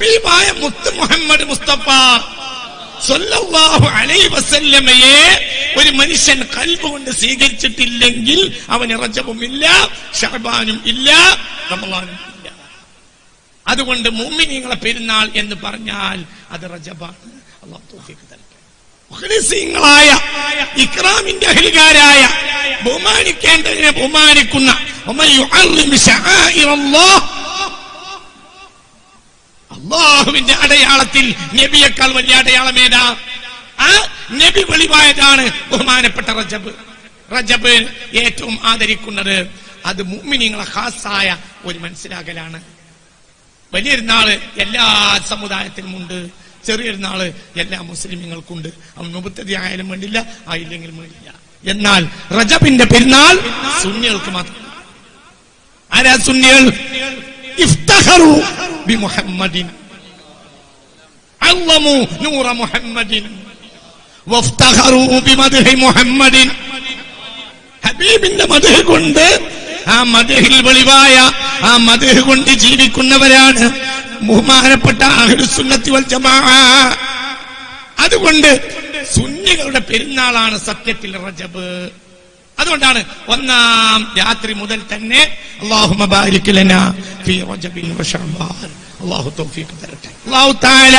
ഹബീബായ മുത്ത് മുഹമ്മദ് മുസ്തഫ വസല്ലമയെ ഒരു മനുഷ്യൻ കൽബുകൊണ്ട് സ്വീകരിച്ചിട്ടില്ലെങ്കിൽ അവന് റജബും ഇല്ല ഷർബാനും ഇല്ല റമളാനും ഇല്ല. അതുകൊണ്ട് മുമ്മിനിങ്ങളെ പെരുന്നാൾ എന്ന് പറഞ്ഞാൽ അത് റജബാണ്. അള്ളാഹു തൗഫീഖ് തരട്ടെ മുഖ്ലിസീങ്ങളായ ഇക്രാമിന്റെ അഹലികാരായ ബഹുമാനിക്കേണ്ടതിനെ ബഹുമാനിക്കുന്ന അള്ളാഹുവിന്റെ അടയാളത്തിൽ നബിയേക്കാൾ വലിയ അടയാളം ഏതാ? ആ? നബി വെളിവായതാണ് ബഹുമാനപ്പെട്ട റജബ്. റജബ് ഏറ്റവും ആദരിക്കുന്നത് അത് മുമ്മിനിങ്ങളെ ഖാസായ ഒരു മനസ്സിലാകലാണ്. വലിയൊരുനാൾ എല്ലാ സമുദായത്തിനുമുണ്ട് ചെറിയൊരുനാൾ എല്ലാ മുസ്ലിമുകൾക്കുണ്ട് അവൻ മുപ്പത്തതി ആയാലും വേണ്ടില്ല ആയില്ലെങ്കിലും വേണ്ടില്ല. എന്നാൽ റജബിന്റെ പെരുന്നാൾ സുന്നികൾക്ക് മാത്രം. ആരാ സുന്നികൾ? കൊണ്ട് ആ മദ്ഹിൽ വെളിവായ ആ മദ്ഹ് കൊണ്ട് ജീവിക്കുന്നവരാണ് ബഹുമാനപ്പെട്ട വൽ അതുകൊണ്ട് സുന്നികളുടെ പെരുന്നാളാണ് സത്യത്തിൽ റജബ്. അതുകൊണ്ടാണ് ഒന്നാം രാത്രി മുതൽ തന്നെ തരട്ടെ. അല്ലാഹു തആല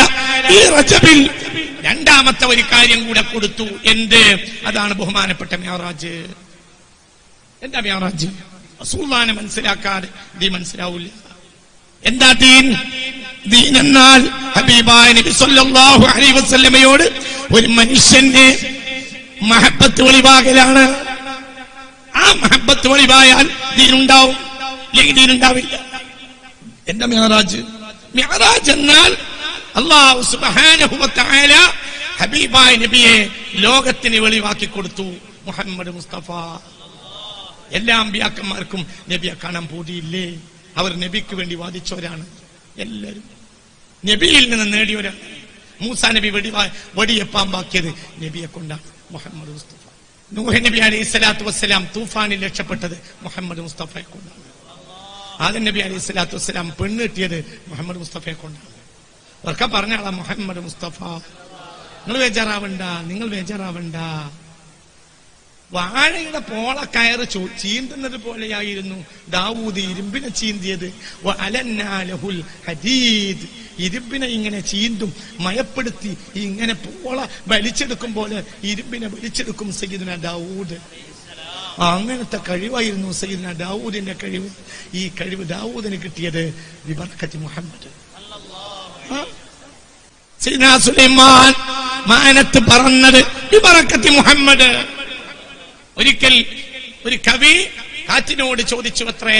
ഈ റജബിൽ രണ്ടാമത്തെ ഒരു കാര്യം കൂടെ കൊടുത്തു. എന്ത്? അതാണ് ബഹുമാനപ്പെട്ട മ്യാറാജ്. എന്താ മ്യാറാജ്? റസൂലുള്ളാഹിനെ മനസ്സിലാക്കാതെ ഇത് മനസ്സിലാവൂല. എന്താ ദീൻ? ദീൻ എന്നാൽ ഹബീബായ നബി സല്ലല്ലാഹു അലൈഹി വസല്ലമയോട് ഒരു മനുഷ്യന്റെ മഹബത്ത് വെളിവാകലാണ്. മഹബത്ത് പായാൽ ദീനുണ്ടാവും ഇല്ലെങ്കിൽ ദീനുണ്ടാവില്ല എന്റെ മെഹറാജ്. മിഹറാജ് എന്നാൽ അള്ളാഹു തആല ഹബീബായ നബിയെ ലോകത്തിന് വെളിവാക്കി കൊടുത്തു. മുഹമ്മദ് മുസ്തഫ. എല്ലാ അമ്പിയാക്കന്മാർക്കും നബിയെ കാണാൻ പൂതിയില്ലേ? അവർ നബിക്ക് വേണ്ടി വാദിച്ചവരാണ് എല്ലാവരും. നബിയിൽ നിന്ന് നേടിയവരാണ്. മൂസ നബി വെടി വെടിയപ്പാമ്പാക്കിയത് നബിയെ കൊണ്ടാണ്. മുഹമ്മദ് മുസ്തഫ. നൂഹ് നബി അലൈഹി സ്വലാത്തു വസ്സലാം തൂഫാനിൽ രക്ഷപ്പെട്ടത് മുഹമ്മദ് മുസ്തഫയെ കൊണ്ടാണ്. ആദം നബി അലൈഹി സ്വലാത്തു വസ്സലാം പെണ്ണ് കിട്ടിയത് മുഹമ്മദ് മുസ്തഫയെ കൊണ്ടാണ്. ഒക്കെ പറഞ്ഞാളാ മുഹമ്മദ് മുസ്തഫ. നിങ്ങൾ ബേജാറാവണ്ട നിങ്ങൾ ബേജാറാവണ്ട. വാഴയുടെ പോള ചോ ചീന്തുന്നത് പോലെയായിരുന്നു ദാവൂദ് ഇരുമ്പിനെ ചീന്തിയത്. ഇരുമ്പിനെ ഇങ്ങനെ ചീന്തും മയപ്പെടുത്തി ഇങ്ങനെ പോള വലിച്ചെടുക്കും പോലെ ഇരുമ്പിനെ വലിച്ചെടുക്കും സയ്യിദ്ന ദാവൂദ്. അങ്ങനത്തെ കഴിവായിരുന്നു സയ്യിദ്ന ദാവൂദിന്റെ കഴിവ്. ഈ കഴിവ് ദാവൂദിന് കിട്ടിയത് വിബർക്കത്തി മുഹമ്മദ്. സുലൈമാൻ മാനത്ത് പറഞ്ഞത് വിബറക്കത്തി മുഹമ്മദ്. ഒരിക്കൽ ഒരു കവി കാറ്റിനോട് ചോദിച്ചു അത്രേ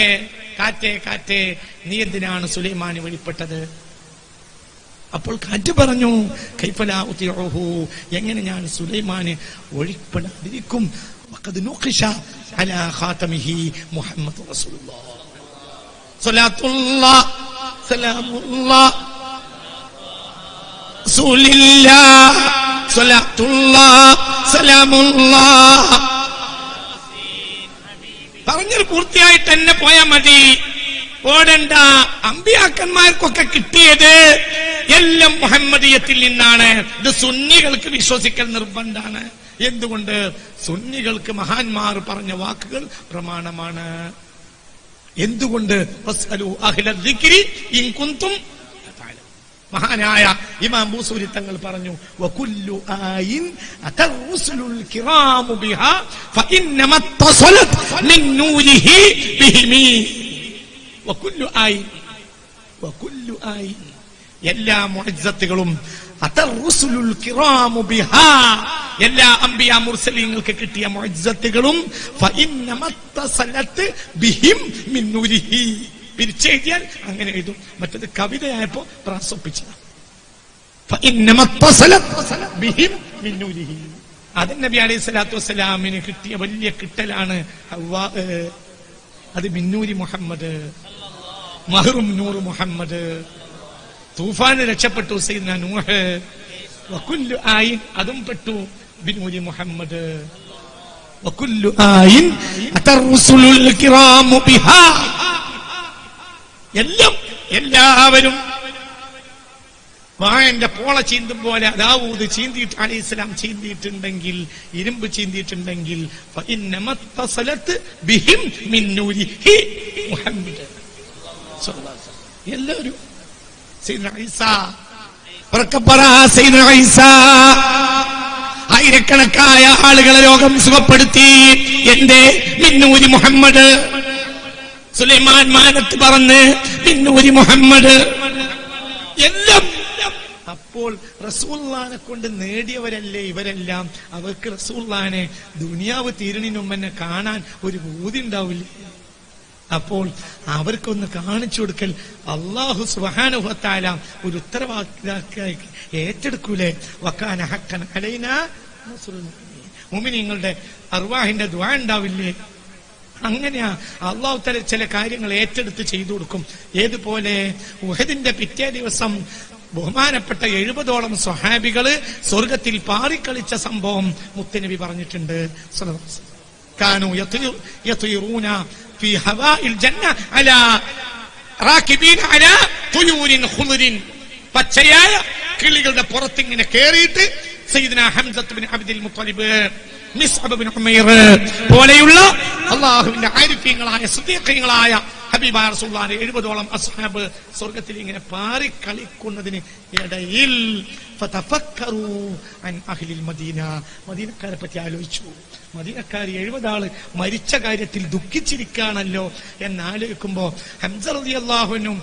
കാറ്റേ കാറ്റേ നീ എന്തിനാണ് സുലൈമാന് വെളിപ്പെട്ടത് അപ്പോൾ കാറ്റ് പറഞ്ഞു കൈഫലാ ഉത്തിഉഹു എങ്ങനെ ഞാൻ സുലൈമാന് ഒഴിപ്പെടാതിരിക്കും? വഖദ് പറഞ്ഞത് പൂർത്തിയായിട്ട് തന്നെ പോയാ മതി. ഓടണ്ട അമ്പിയാക്കന്മാർക്കൊക്കെ കിട്ടിയത് എല്ലാം മുഹമ്മദീയത്തിൽ നിന്നാണ്. ഇത് സുന്നികൾക്ക് വിശ്വസിക്കൽ നിർബന്ധമാണ് എന്തുകൊണ്ട്? സുന്നികൾക്ക് മഹാന്മാർ പറഞ്ഞ വാക്കുകൾ പ്രമാണമാണ്. എന്തുകൊണ്ട്? മഹാനായ ഇമാം ബൂസൂരി തങ്ങൾ പറഞ്ഞു വകുല്ലു ആയിൻ അതറുസുലുൽ കിറാമു ബിഹാ ഫഇന്നമ തസലത് മിൻ നൂരിഹി ബിഹിമി. വകുല്ലു ആയിൻ വകുല്ലു ആയിൻ. എല്ലാ മുഅജ്സത്തുകളും അതറുസുലുൽ കിറാമു ബിഹാ. എല്ലാ അംബിയ മുർസലീങ്ങൾക്ക് കിട്ടിയ മുഅജ്സത്തുകളും ഫഇന്നമ തസലത് ബിഹിം മിൻ നൂരിഹി പിരിച്ചെഴുതിയാൽ അങ്ങനെ എഴുതും. മറ്റത് കവിതയായപ്പോ പ്രാസൊപ്പിച്ചതാണ് അത് നബി അലൈഹി സ്വലാത്തു വസ്സലാമിന് കിട്ടിയ വലിയ കിട്ടലാണ് അത് മിന്നൂരി മുഹമ്മദ്. മഹറും നൂർ മുഹമ്മദ്. തൂഫാന് രക്ഷപ്പെട്ടു സൈദന നൂഹ്. വകുല്ലു ആയിൻ അതും പെട്ടു ബിനൂരി മുഹമ്മദ്. വകുല്ലു ആയിൻ അതർ റസൂലുൽ കിറാമു ബിഹാ. എല്ലാം എല്ലാവരും വാഴന്റെ പോള ചീന്തും പോലെ ദാവൂദ് ചീന്തിയിട്ട് അലി ഇസ്ലാം ചീന്തിയിട്ടുണ്ടെങ്കിൽ ഇരുമ്പ് ചീന്തിയിട്ടുണ്ടെങ്കിൽ. എല്ലാവരും. ആയിരക്കണക്കായ ആളുകളെ രോഗം സുഖപ്പെടുത്തി. എന്റെ മിന്നൂരി മുഹമ്മദ്. സുലൈമാൻ മാനത്ത് പറഞ്ഞ് പിന്നൂരി മുഹമ്മദ്. എല്ലാം. അപ്പോൾ റസൂള്ളാനെ കൊണ്ട് നേടിയവരല്ലേ ഇവരെല്ലാം? അവർക്ക് റസൂള്ളാനെ ദുനിയാവ് തീരണിന് മുമ്പ് കാണാൻ ഒരു ബോധി ഉണ്ടാവില്ലേ. അപ്പോൾ അവർക്കൊന്ന് കാണിച്ചു കൊടുക്കൽ അള്ളാഹു സുഹാനുഭത്താല ഒരു ഉത്തരവാദിതാക്കി ഏറ്റെടുക്കൂലേ? വക്കാന ഹക്കൻ അലൈന മുമിനിങ്ങളുടെ അർവാഹിന്റെ ദ്വാ ഉണ്ടാവില്ലേ? അങ്ങനെയാ അള്ളാഹു തല ചില കാര്യങ്ങൾ ഏറ്റെടുത്ത് ചെയ്തു കൊടുക്കും. ഏതുപോലെ? ഉഹദിന്റെ പിറ്റേ ദിവസം ബഹുമാനപ്പെട്ട എഴുപതോളം സ്വഹാബികൾ സ്വർഗത്തിൽ പാറിക്കളിച്ച സംഭവം മുത്തനബി പറഞ്ഞിട്ടുണ്ട്. കാനു പച്ചയായ കിളികളുടെ പുറത്തിങ്ങനെ കേറിയിട്ട് സയ്യിദ്ന ഹംസത്ത് അബ്ദുൽ മുത്തലിബ് പോലെയുള്ള അള്ളാഹുവിന്റെ ആരിഫ്യങ്ങളായ സുദീഖ്യങ്ങളായ ഹബീബായ സുല്ലാൻ എഴുപതോളം അസ്ഹാബ് സ്വർഗത്തിൽ ഇങ്ങനെ പാറി കളിക്കുന്നതിന് ഇടയിൽ മദീന. മദീനക്കാരെ പറ്റി ആലോചിച്ചു. മദീനക്കാർ എഴുപതാൾ മരിച്ച കാര്യത്തിൽ ദുഃഖിച്ചിരിക്കുകയാണല്ലോ എന്നാലോചിക്കുമ്പോ ഹംസ റതി അള്ളാഹുവിനും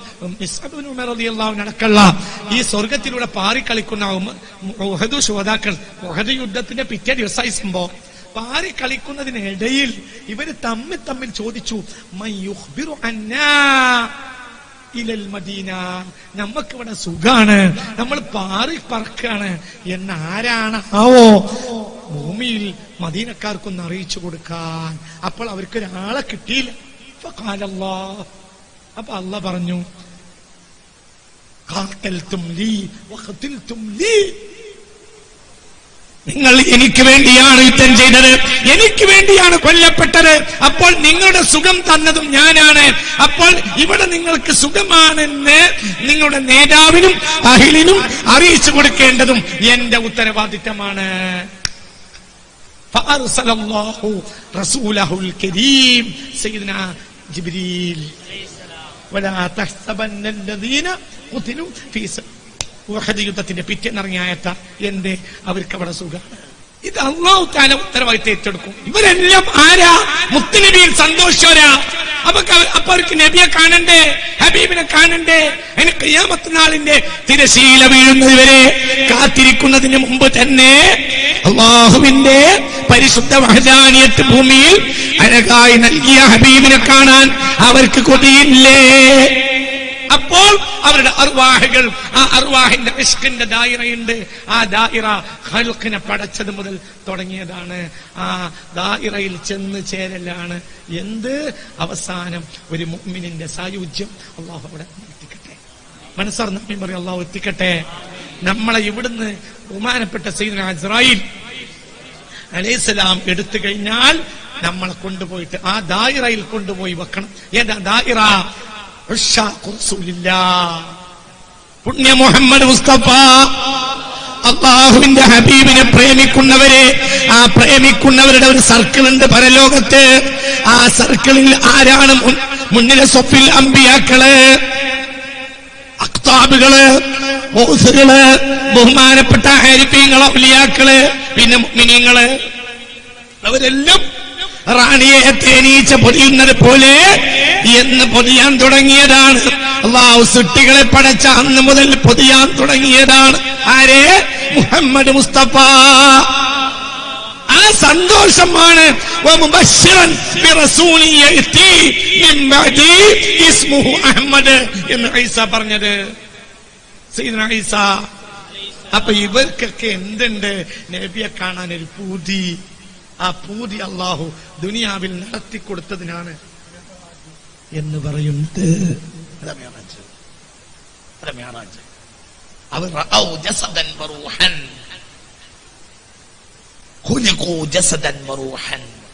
അടക്കമുള്ള ഈ സ്വർഗത്തിലൂടെ പാറിക്കളിക്കുന്ന ഉഹദു ശോതാക്കൾ ഉഹദ് യുദ്ധത്തിന്റെ പിറ്റേ ദിവസമായി സംഭവം. പാറി കളിക്കുന്നതിനിടയിൽ ഇവർ തമ്മിൽ തമ്മിൽ ചോദിച്ചു നമ്മക്ക് അന്നാ ഇലൽ മദീന? നമുക്കിവിടെ സുഖാണ്. നമ്മൾ പാറി പറക്കാണ്. എന്ന് ആരാണ്? ആവോ? ഭൂമിയിൽ മദീനക്കാർക്കൊന്ന് അറിയിച്ചു കൊടുക്കാൻ. അപ്പോൾ അവർക്ക് ഒരാളെ കിട്ടിയില്ല. ഫഖാലല്ലാ. അപ്പൊ അല്ല പറഞ്ഞു "ഖാതൽതും ലീ വഖതിൽതും ലീ." നിങ്ങൾ എനിക്ക് വേണ്ടിയാണ് യുദ്ധം ചെയ്തത് എനിക്ക് വേണ്ടിയാണ് കൊല്ലപ്പെട്ടത് അപ്പോൾ നിങ്ങളുടെ സുഖം തന്നതും ഞാനാണ് അപ്പോൾ ഇവിടെ നിങ്ങൾക്ക് സുഖമാണെന്ന് നിങ്ങളുടെ നേതാവിനും അഹിലിനും അറിയിച്ചു കൊടുക്കേണ്ടതും എന്റെ ഉത്തരവാദിത്തമാണ് فأرسل الله رسوله الكريم سيدنا جبريل ولا تحسبن الذين قتلوا في سبيل ഉഹദ് യുദ്ധത്തിന്റെ പിറ്റേന്നിറങ്ങിയ ആയത്ത എന്റെ അവർക്ക് അവിടെ സുഖമാണ് ഇത് അള്ളാഹു താല ഉത്തരവാദിത്തം ഏറ്റെടുക്കും. ഇവരെല്ലാം ആരാ? മുത്തുനബിയിൽ സന്തോഷോരാ അപ്പൊ അപ്പൊ അവർക്ക് നബിയെ കാണണ്ടേ? ഹബീബിനെ കാണണ്ടേ? അതിന് കയ്യാമത്ത് നാളിന്റെ തിരശീല വീഴുന്നവരെ കാത്തിരിക്കുന്നതിന് മുമ്പ് തന്നെ അള്ളാഹുവിന്റെ പരിശുദ്ധ മഹദാനിയത്ത് ഭൂമിയിൽ അഴകായി നൽകിയ ഹബീബിനെ കാണാൻ അവർക്ക് കൊതിയില്ലേ? അപ്പോൾ അവരുടെ അർവാഹികൾ ആ അർവാഹിന്റെ ഇഷ്കിന്റെ ദായിറയുണ്ട്. ആ ദായിറ ഹൽക്കിനെ പടച്ചത് മുതൽ തുടങ്ങിയതാണ്. ആ ദായിറയിൽ ചെന്ന് ചേരലാണ്. എന്ത്? അവസാനം ഒരു മുഅ്മിനിന്റെ സായുജ്യം അള്ളാഹു അവിടെ എത്തിക്കട്ടെ. മനസ്സർ നമ്മി പറയും അള്ളാഹു എത്തിക്കട്ടെ. നമ്മളെ ഇവിടുന്ന് ബഹുമാനപ്പെട്ട സൈദന അസ്രായിൽ അലൈഹിസ്സലാം എടുത്തു കഴിഞ്ഞാൽ നമ്മളെ കൊണ്ടുപോയിട്ട് ആ ദായിറയിൽ കൊണ്ടുപോയി വെക്കണം. ഏതാ ദായിറ. പുണ്യ മുഹമ്മദ് മുസ്തഫ. അള്ളാഹുവിന്റെ ഹബീബിനെ പ്രേമിക്കുന്നവരെ ആ പ്രേമിക്കുന്നവരുടെ ഒരു സർക്കിൾ ഉണ്ട് പരലോകത്ത്. ആ സർക്കിളിൽ ആരാണ് മുന്നിലെ സ്വപ്പിൽ അമ്പിയാക്കൾ? അക്താബുകൾ ബോസുകൾ ബഹുമാനപ്പെട്ട ഹരിപ്പീങ്ങൾ ഔലിയാക്കൾ പിന്നെ മിനിങ്ങൾ അവരെല്ലാം റാണിയെ തേനീച്ച പൊതിയുന്നത് പോലെ എന്ന് പൊതിയാൻ തുടങ്ങിയതാണ്. അള്ളാഹു സൃഷ്ടികളെ പടച്ച അന്ന് മുതൽ പൊതിയാൻ തുടങ്ങിയതാണ്. ആരെ? മുഹമ്മദ് മുസ്തഫ. ആ സന്തോഷമാണ്. എന്ന് പറഞ്ഞത്. അപ്പൊ ഇവർക്കൊക്കെ എന്തുണ്ട്? നബിയെ കാണാൻ ഒരു പൂതി. ആ പൂതി അള്ളാഹു ദുനിയാവിൽ നടത്തി കൊടുത്തതിനാണ് എന്ന് പറയുന്നത്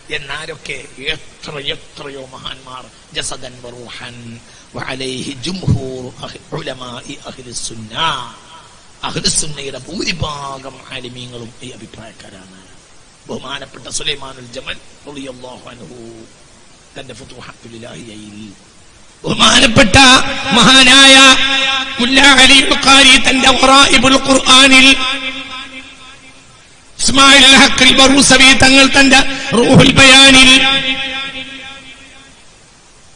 എന്നാരൊക്കെ എത്ര എത്രയോ മഹാന്മാർ ജസദൻ അഹ്ലുസുന്നയുടെ ഭൂരിഭാഗം ആലിമീങ്ങളും ഈ അഭിപ്രായക്കാരാണ്. ബഹുമാനപ്പെട്ട സുലൈമാനുൽ ജമൽ റളിയല്ലാഹു അൻഹു. തന്റെ ഫുതുഹാത്തുൽ ഇലാഹിയയിൽ ബഹുമാനപ്പെട്ട മഹാനായ മുല്ല അലി ഖാരി തന്റെ ഖുറാഇബുൽ ഖുർആനിൽ ഇസ്മായിൽ ഹഖിൽ ബറൂസവി തങ്ങൾ തന്റെ റൂഹുൽ ബയാനിൽ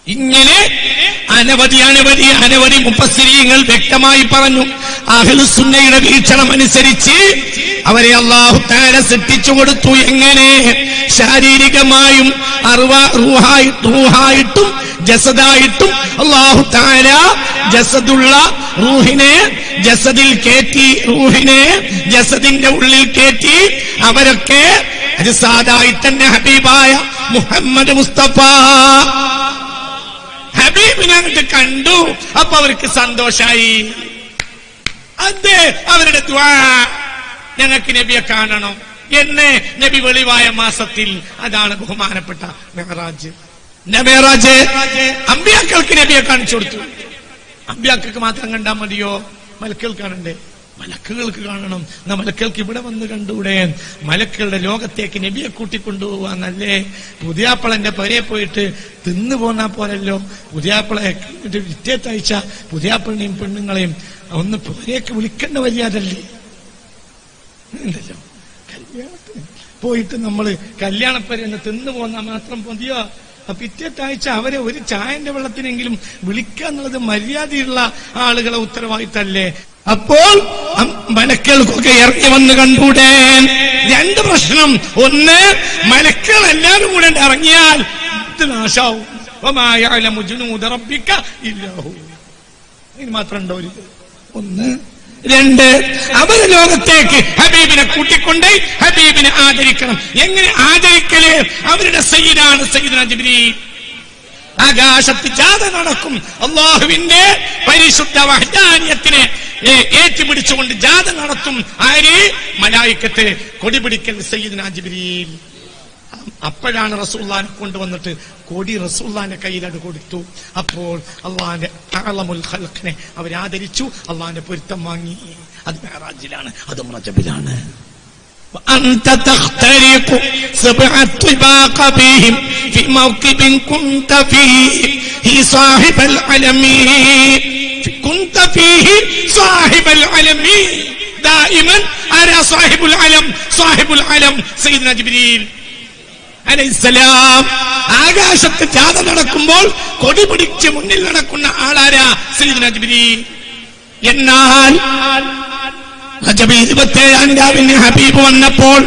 ഇങ്ങനെ അനവധി അനവധി അനവധി മുപ്പസ്സിരീങ്ങൾ വ്യക്തമായി പറഞ്ഞു. അഹ്ലുസുന്നയുടെ വീക്ഷണം അനുസരിച്ച് അവരെ അള്ളാഹു താര സൃഷ്ടിച്ചു കൊടുത്തു. എങ്ങനെ? ശാരീരികമായും റൂഹായിട്ടും ജസദായിട്ടും അള്ളാഹു താര ജസദുള്ള റൂഹിനെ ജസദിൽ കയറ്റി റൂഹിനെ ജസദിന്റെ ഉള്ളിൽ കയറ്റി അവരൊക്കെ അത് സാധായി തന്നെ ഹബീബായ മുഹമ്മദ് മുസ്തഫ. ഹബീബിനെ അങ്ങോട്ട് കണ്ടു. അപ്പൊ അവർക്ക് സന്തോഷായി. അതെ അവരുടെ ദ്വാ ഞങ്ങൾക്ക് നബിയെ കാണണം. എന്നെ നബി വെളിവായ മാസത്തിൽ അതാണ് ബഹുമാനപ്പെട്ട മെഹറാജ്. മെഹറാജ് അമ്പ്യാക്കൾക്ക് നബിയെ കാണിച്ചു കൊടുത്തു. അമ്പ്യാക്കൾക്ക് മാത്രം കണ്ടാൽ മതിയോ? മലക്കൾ കാണണ്ടേ മലക്കുകൾക്ക് കാണണം. എന്നാ മലക്കൾക്ക് ഇവിടെ വന്ന് കണ്ടൂടെ മലക്കളുടെ ലോകത്തേക്ക് നബിയെ കൂട്ടിക്കൊണ്ടുപോവാന്നല്ലേ? പുതിയാപ്പളന്റെ പരയെ പോയിട്ട് തിന്നു പോന്നാ പോലല്ലോ പുതിയാപ്പളെ വിറ്റേത്തയച്ച പുതിയാപ്പളിനെയും പെണ്ണുങ്ങളെയും ഒന്ന് പുരയൊക്കെ വിളിക്കേണ്ട മര്യാദല്ലേ ഉണ്ടല്ലോ. കല്യാണത്തിന് പോയിട്ട് നമ്മൾ കല്യാണപ്പരന്ന് തിന്നു പോന്നാ മാത്രം മതിയോ? പിറ്റേത്തെ ആഴ്ച അവരെ ഒരു ചായന്റെ വെള്ളത്തിനെങ്കിലും വിളിക്കുക എന്നുള്ളത് മര്യാദയുള്ള ആളുകളെ ഉത്തരവാദിത്തല്ലേ? അപ്പോൾ മലക്കൾക്കൊക്കെ ഇറങ്ങി വന്ന് കണ്ടൂടെ. രണ്ട് പ്രശ്നം. ഒന്ന് മലക്കൾ എല്ലാവരും കൂടെ ഇറങ്ങിയാൽ ഇത് നാശാവും. ഇനി മാത്രം ഉണ്ടോ ഒരു? ഒന്ന് രണ്ട് അവർ ലോകത്തേക്ക് ഹബീബിനെ കൂട്ടിക്കൊണ്ട് ഹബീബിനെ ആദരിക്കണം. എങ്ങനെ ആദരിക്കൽ? അവരുടെ സയ്യിദാണ് സയ്യിദ് ജിബ്രീൽ. ആകാശത്ത് ജാഥ നടക്കും. അള്ളാഹുവിന്റെ പരിശുദ്ധ വഹദാനിയത്തിനെ ഏറ്റുപിടിച്ചുകൊണ്ട് ജാഥ നടത്തും ആര്? മലായിക്കത്തെ. കൊടിപിടിക്കൽ സയ്യിദ്ന ജിബ്രീൽ. അപ്പോഴാണ് റസൂല്ലാനെ കൊണ്ടുവന്നിട്ട് കൊടി റസൂല്ലാന്റെ കയ്യിലത് കൊടുത്തു അപ്പോൾ അള്ളാന്റെ അളമുൽ ഖൽഖിനെ അവരാദരിച്ചു അള്ളാന്റെ പൊരുത്തം വാങ്ങി അത് മെഹറാജിലാണ് അത് റജബിലാണ് وأنت تخترق سبع الطباق بهم في موكب كنت فيه هي صاحب العلم كنت فيه صاحب العلم دائما أرى صاحب العلم صاحب العلم سيدنا جبريل അലൈസലാം ആകാശത്ത് ജാഥ നടക്കുമ്പോൾ കൊടി പിടിച്ച് മുന്നിൽ നടക്കുന്ന ആളാരാ? സയ്യിദ്ന ജിബ്രീൽ. എന്നാൽ റജബ് ഇരുപത്തേഴാം രാവിന് ഹബീബ് വന്നപ്പോൾ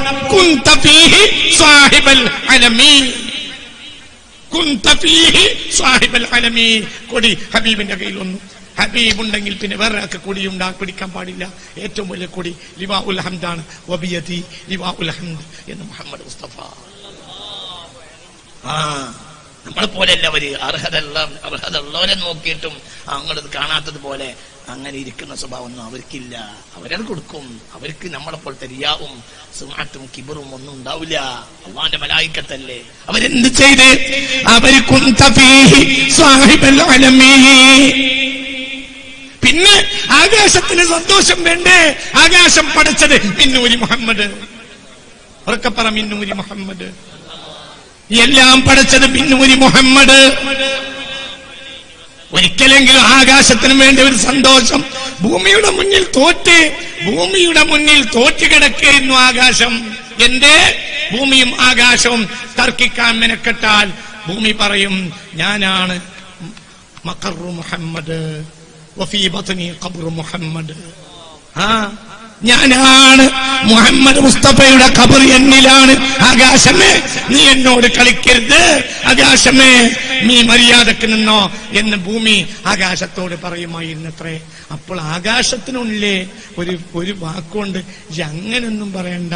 കൊടി ഹബീബിന്റെ കയ്യിൽ വന്നു. ഹബീബ് ഉണ്ടെങ്കിൽ പിന്നെ വേറെ ആൾക്ക് കൊടി ഉണ്ടാ പിടിക്കാൻ പാടില്ല. ഏറ്റവും വലിയ കൊടി ലിവാ ഉൽ ഹംദാണ്. വബിയതി ലിവാ ഹംദ് എന്ന് മുഹമ്മദ് മുസ്തഫ. ആ നമ്മളെ പോലെയല്ല അവർ. അർഹതല്ല അർഹത ഉള്ളവരെ നോക്കിയിട്ടും അങ്ങോട്ട് കാണാത്തത് പോലെ അങ്ങനെ ഇരിക്കുന്ന സ്വഭാവം ഒന്നും അവർക്കില്ല. അവരത് കൊടുക്കും. അവർക്ക് നമ്മളെ പോലത്തെ റിയാവും സുമാറ്റും കിബറും ഒന്നും ഉണ്ടാവില്ല. അള്ളാന്റെ മലായിക്കത്തല്ലേ. അവരെന്ത് ചെയ്ത്? അവർ കുന്ത ഫീഹി അലമീ. പിന്നെ ആകാശത്തിന് സന്തോഷം വേണ്ടേ? ആകാശം പഠിച്ചത് മിന്നൂരി മുഹമ്മദ്. ഉറക്കപ്പറ മിന്നൂരി മുഹമ്മദ്. എല്ലാം പഠിച്ചത് പിന്നൂരി മുഹമ്മദ്. ഒരിക്കലെങ്കിലും ആകാശത്തിന് വേണ്ടി ഒരു സന്തോഷം ഭൂമിയുടെ മുന്നിൽ തോറ്റ് ഭൂമിയുടെ മുന്നിൽ തോറ്റ് കിടക്കുന്നു ആകാശം. എന്റെ ഭൂമിയും ആകാശവും തർക്കിക്കാൻ മെനക്കെട്ടാൽ ഭൂമി പറയും ഞാനാണ് മക്കറു മുഹമ്മദ്. മുഹമ്മദ്. ആ ഞാനാണ് മുഹമ്മദ് മുസ്തഫയുടെ കബർ എന്നിലാണ്. ആകാശമേ നീ എന്നോട് കളിക്കരുത്. ആകാശമേ നീ മര്യാദയ്ക്ക് നിന്നോ എന്ന് ഭൂമി ആകാശത്തോട് പറയുമായിരുന്നത്രേ. അപ്പോൾ ആകാശത്തിനുള്ളിലെ ഒരു ഒരു വാക്കുകൊണ്ട് "ഇയ്യ് അങ്ങനൊന്നും പറയണ്ട.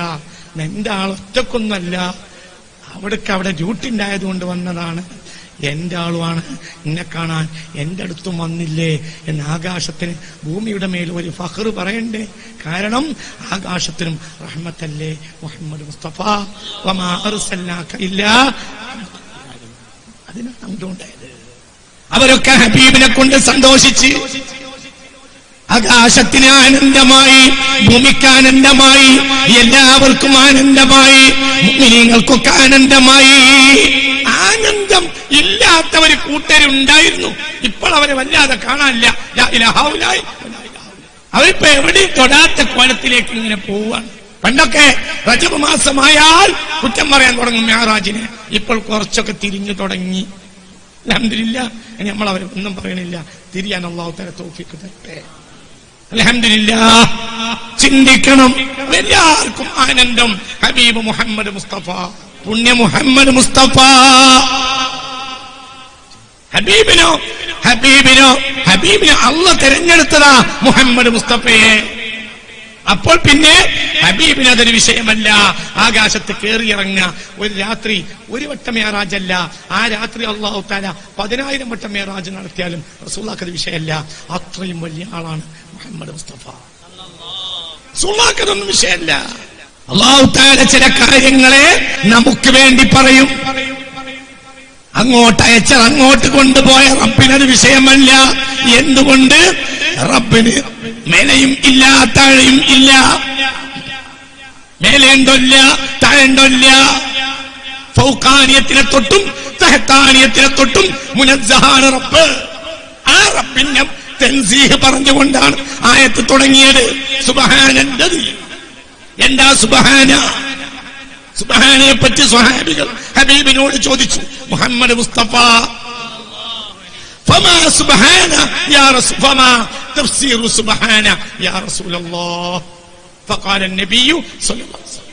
എന്റെ ആളൊറ്റക്കൊന്നല്ല അവിടേക്ക് അവിടെ ഡ്യൂട്ടി ഉണ്ടായതുകൊണ്ട് വന്നതാണ്. എന്റെ ആളുമാണ് എന്നെ കാണാൻ എന്റെ അടുത്തും വന്നില്ലേ എന്ന് ആകാശത്തിന് ഭൂമിയുടെ മേൽ ഒരു ഫഹർ പറയണ്ടേ? കാരണം ആകാശത്തിനും റഹ്മത്തല്ലേ മുഹമ്മദ് മുസ്തഫ? ഇല്ലാ. അവരൊക്കെ ഹബീബിനെ കൊണ്ട് സന്തോഷിച്ച് ആകാശത്തിന് ആനന്ദമായി ഭൂമിക്ക് ആനന്ദമായി എല്ലാവർക്കും ആനന്ദമായി മുഅ്മിനീങ്ങൾക്കൊക്കെ ആനന്ദമായി. ആനന്ദം ഇല്ലാത്ത ഒരു കൂട്ടരുണ്ടായിരുന്നു. ഇപ്പോൾ അവരെ വല്ലാതെ കാണാനില്ല. അവരിപ്പോ എവിടെയും തൊടാത്ത കോലത്തിലേക്ക് ഇങ്ങനെ പോവാണ് പണ്ടൊക്കെ റജബ് മാസമായാൽ കുറ്റം പറയാൻ തുടങ്ങും മ്യാറാജിനെ ഇപ്പോൾ കുറച്ചൊക്കെ തിരിഞ്ഞു തുടങ്ങി. അലഹമില്ല നമ്മൾ അവരെ ഒന്നും പറയണില്ല. തിരിയാൻ അള്ളാഹു തല തോഫിക്ക് തരട്ടെ. അലഹമില്ല ചിന്തിക്കണം. എല്ലാവർക്കും ആനന്ദം. ഹബീബ് മുഹമ്മദ് മുസ്തഫ പുണ്യ മുഹമ്മദ് മുസ്തഫ. ഹബീബിനോ ഹബീബിനോ ഹബീബിനെ അള്ള തിരഞ്ഞെടുത്തതാ മുഹമ്മദ് മുസ്തഫയെ. അപ്പോൾ പിന്നെ ഹബീബിന് അതൊരു വിഷയമല്ല. ആകാശത്ത് കയറിയിറങ്ങുക ഒരു രാത്രി ഒരു വട്ടം മേറാജല്ല. ആ രാത്രി അള്ളാഹു താല പതിനായിരം വട്ടം മേറാജ് നടത്തിയാലും റസൂള്ളാക്ക് അത് വിഷയമല്ല. അത്രയും വലിയ ആളാണ് മുഹമ്മദ് മുസ്തഫ. റസൂള്ളാക്കതൊന്നും വിഷയമല്ല. അള്ളാഹു താല ചില കാര്യങ്ങളെ നമുക്ക് വേണ്ടി പറയും. അങ്ങോട്ട് അയച്ചത് അങ്ങോട്ട് കൊണ്ടുപോയ റബ്ബിനത് വിഷയമല്ല. എന്തുകൊണ്ട്? റബ്ബിന് മേലയും ഇല്ല താഴെയും ഇല്ല. മേലെയുണ്ടല്ല താഴെയുണ്ടല്ല ഫൗക്കാനിയത്തിനെ തൊട്ടും സഹത്താനിയത്തിനെ തൊട്ടും മുനസ്സഹാന റബ്ബ്. ആ റബ്ബിന്റെ തെൻസീഹ് പറഞ്ഞുകൊണ്ടാണ് ആയത്ത് തുടങ്ങിയത്. സുബഹാനല്ലത് എന്താ സുബഹാന? സുബഹാനെ പറ്റി സ്വഹാബികൾ ഹബീബിനോട് ചോദിച്ചു മുഹമ്മദ് മുസ്തഫ فما سبحانه يا رسول فما تفسير سبحانه يا رسول الله فقال النبي صلى الله عليه وسلم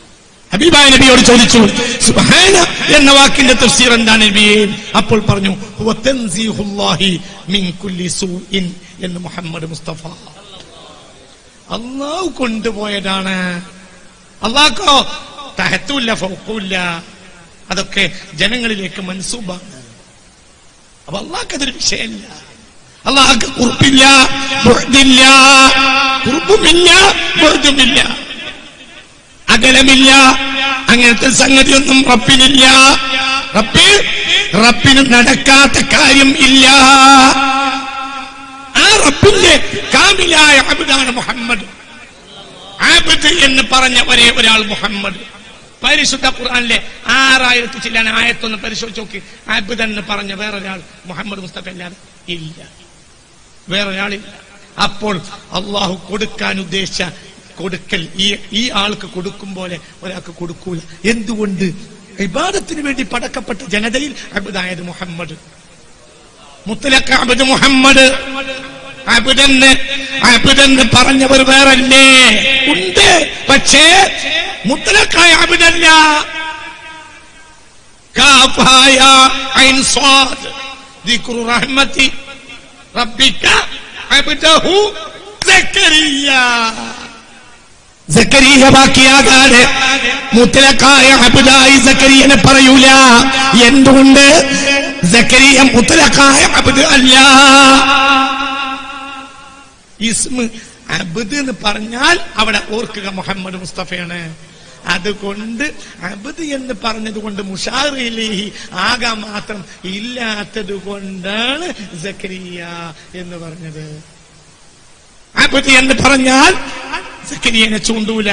ഹബീബായ നബിയോട് ചോദിച്ചു സുബ്ഹാന എന്ന വാക്കിന്റെ തഫ്സീർ എന്താണ് നബിയെ അപ്പോൾ പറഞ്ഞു ഹുവ തൻസീഹുല്ലാഹി മിൻ കുല്ലി സൂഇൻ എന്ന് മുഹമ്മദ് മുസ്തഫ അള്ളാഹു കൊണ്ടുപോയതാണ് അള്ളാഹ്ക്കോ തഹത്തുമില്ല ഫൗക്കുമില്ല അതൊക്കെ ജനങ്ങളിലേക്ക് മൻസൂബാണ്. അപ്പൊ അള്ളാഹ്ക്ക് അതൊരു വിഷയമല്ല അള്ളാഹ്ക്ക് കുറിപ്പില്ല ബുഅദില്ല കുറുപ്പുമില്ല ബുഅദുമില്ല അകലമില്ല അങ്ങനത്തെ സംഗതി ഒന്നും റബ്ബിനില്ല റബ്ബിൽ റബ്ബിന് നടക്കാത്ത കാര്യം ഇല്ല. ആ റബ്ബിന്റെ കാമിലായ അബിദാണ് മുഹമ്മദ്. ആബിദ് എന്ന് പറഞ്ഞ ഒരേ ഒരാൾ മുഹമ്മദ്. പരിശുദ്ധ ഖുർആാനിലെ ആറായിരത്തി ചില്ലാൻ ആയത്തൊന്ന് പരിശോധിച്ച് നോക്കി. അബുദൻ എന്ന് പറഞ്ഞ വേറൊരാൾ മുഹമ്മദ് മുസ്തഫ അല്ലാതെ ഇല്ല. വേറൊരാളില്ല. അപ്പോൾ അള്ളാഹു കൊടുക്കാൻ ഉദ്ദേശിച്ച കൊടുക്കൽ ഈ ഈ ആൾക്ക് കൊടുക്കും പോലെ ഒരാൾക്ക് കൊടുക്കൂല. എന്തുകൊണ്ട്? വിവാദത്തിന് വേണ്ടി പടക്കപ്പെട്ട ജനതയിൽ അബുദായത് മുഹമ്മദ്. മുത്തലക്ക അബുദ് മുഹമ്മദ്. അബുദന്ന് അബുദന്ന് പറഞ്ഞവർ വേറല്ലേ? ഉണ്ട്. പക്ഷേ മുത്തലക്കായ അബിനല്ല കാഫായ ഐൻ ദിക്റു അബ്ദഹു സക്കരിയ. സക്കരിയനെ പറയൂല. എന്തുകൊണ്ട്? മുത്തലക്കായ അബുദ് അല്ല. ഇസ്മ അബുദ് എന്ന് പറഞ്ഞാൽ അവിടെ ഓർക്കുക മുഹമ്മദ് മുസ്തഫയാണ്. അതുകൊണ്ട് അബദ് എന്ന് പറഞ്ഞത് കൊണ്ട് മുഷാറിലേഹി ആകാൻ മാത്രം ഇല്ലാത്തത് കൊണ്ടാണ് സക്കരിയ എന്ന് പറഞ്ഞത്. അബദ് എന്ന് പറഞ്ഞാൽ സക്കരിയനെ ചൂണ്ടൂല.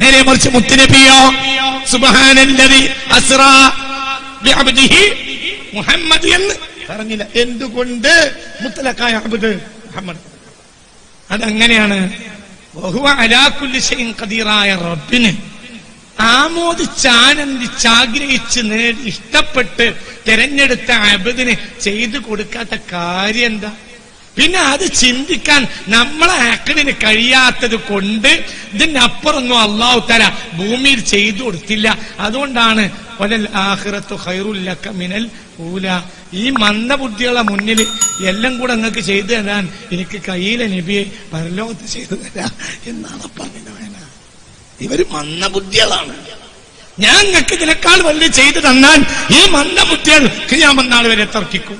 നേരെ മറിച്ച് മുത്തുനബിയോ സുബഹാനല്ലതി ബിഅബ്ദിഹി മുഹമ്മദ് എന്ന് പറഞ്ഞില്ല. എന്തുകൊണ്ട് മുത്തലക്കായ അബുദ് മുഹമ്മദ്? അതങ്ങനെയാണ്. റബ്ബിന്. ആമോദിച്ചാനന്ദിച്ച് ആഗ്രഹിച്ച് നേടി ഇഷ്ടപ്പെട്ട് തെരഞ്ഞെടുത്ത അബദിന് ചെയ്തു കൊടുക്കാത്ത കാര്യം എന്താ പിന്നെ അത് ചിന്തിക്കാൻ നമ്മളെ ആക്കലിന് കഴിയാത്തത് കൊണ്ട് ഇതിനപ്പുറൊന്നും അള്ളാഹു തല ഭൂമിയിൽ ചെയ്തു കൊടുത്തില്ല. അതുകൊണ്ടാണ് മിനൽ ഊല ഈ മന്ദബുദ്ധികളെ മുന്നിൽ എല്ലാം കൂടെ നിങ്ങൾക്ക് ചെയ്തു തരാൻ എനിക്ക് കയ്യിലെ നബിയെ പരലോകത്ത് ചെയ്തു തരാം എന്നാണ് പറഞ്ഞത് വേണ ഇവർ മന്ദബുദ്ധികളാണ് ഞാൻ നിങ്ങൾക്ക് ഇതിനേക്കാൾ വലിയ ചെയ്തു തന്നാൽ ഈ മന്ദബുദ്ധികൾ ഞാൻ വന്നാൾ വരെ തർക്കിക്കും.